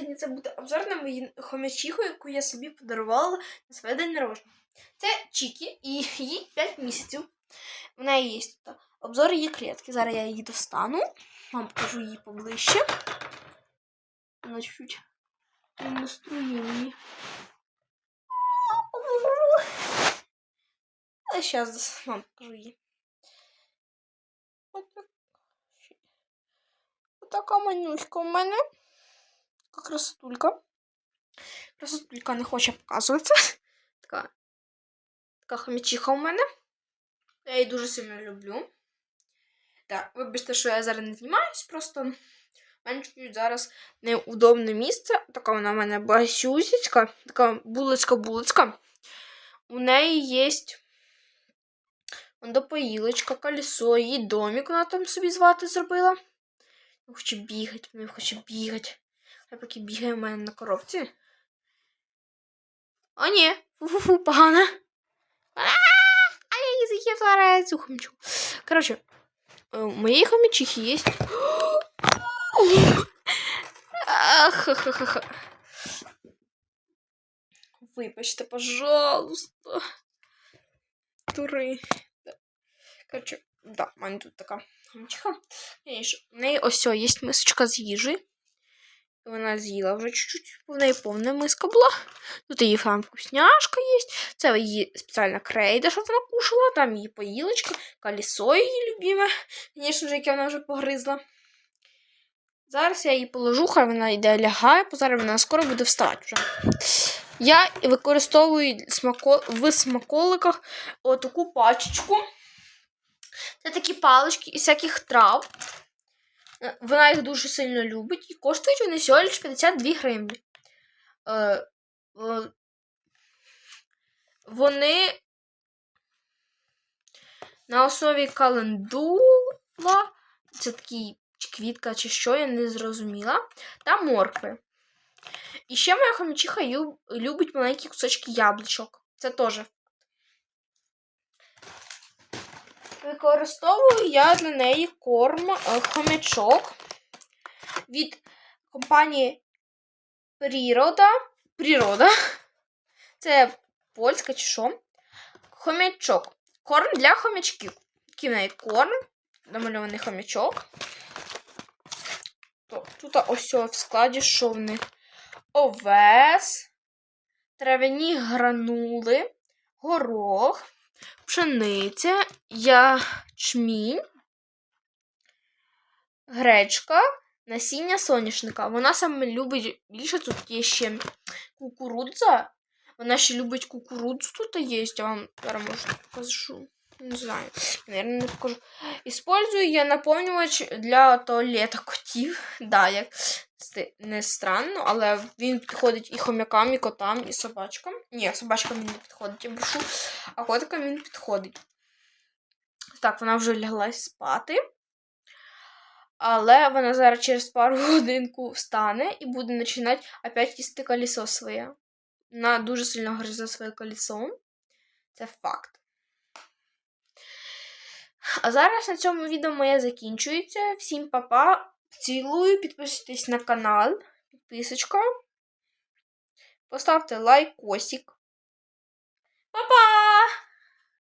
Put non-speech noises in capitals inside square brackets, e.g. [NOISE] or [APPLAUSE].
сьогодні це буде обзор на мою хомячіху, яку я собі подарувала на своє день народження. Це Чікі, і їй 5 місяців. В неї є тут обзор її клітки. Зараз я її достану. Вам покажу її поближче. Вона чуть-чуть настроєнні. А зараз вам покажу її. Отак. Отака манюська у мене. Красотулька. Красотулька не хоче показуватися. [LAUGHS] Така, така хомячиха у мене. Я її дуже сильно люблю. Так, вибачте, що я зараз не знімаюсь, просто мене зараз неудобне місце. Така вона в мене басюсічка, така булочка-булочка. У неї є допоїлочка, колесо, її домик вона там собі звати зробила. Хоче бігати, вона хоче бігати. Я поки бігає в мене на коробці. О, ні, фу-фу-фу, погано. А, я зараз цю хомячу. Коротше, е, у моєї хомячихи. Ха-ха-ха. Вибачте, пожалуйста. Тури. Коротше, да, мене тут така хомячиха. У неї ось є мисочка з їжею. Вона з'їла вже чуть-чуть, в неї повна миска була. Тут її там вкусняшка є. Це її спеціальна крейда, щоб вона кушала. Там її поїлочка, колесо її любиме, звісно ж, яке вона вже погризла. Зараз я її положу, хай вона йде лягає, бо зараз вона скоро буде вставати вже. Я використовую смако... в смаколиках отаку пачечку. Це такі палички із всяких трав. Вона їх дуже сильно любить і коштують вони всього лише 52 гривні. Е, е, вони на основі календула, це такий квітка, чи що, я не зрозуміла, та моркви. І ще моя хомячиха ю- любить маленькі кусочки яблучок. Це теж. Використовую я для неї корм е, хомячок від компанії Природа. Природа. [LAUGHS] Це польська чи що. Хомячок. Корм для хомячків. Неї корм. Намальований хомячок. Тут ось в складі що в них? Овес, трав'яні гранули, горох, пшениця, ячмінь, гречка, насіння соняшника. Вона саме любить більше тут є ще кукурудза. Вона ще любить кукурудзу тут є. Я вам зараз покажу. Не знаю, наверное, не покажу. Использую я наповнювач для туалета котів. Да, як не странно, але він підходить і хомякам, і котам, і собачкам. Ні, собачкам він не підходить, я брешу, а котикам він підходить. Так, вона вже лягла спати. Але вона зараз через пару [LAUGHS] годинку встане і буде починати опять їсти колесо своє. Вона дуже сильно гризе своє колесо. Це факт. А зараз на цьому відео моє закінчується. Всім па-па. Цілую, підписуйтесь на канал. Підписочка. Поставте лайк, косик. Па-па!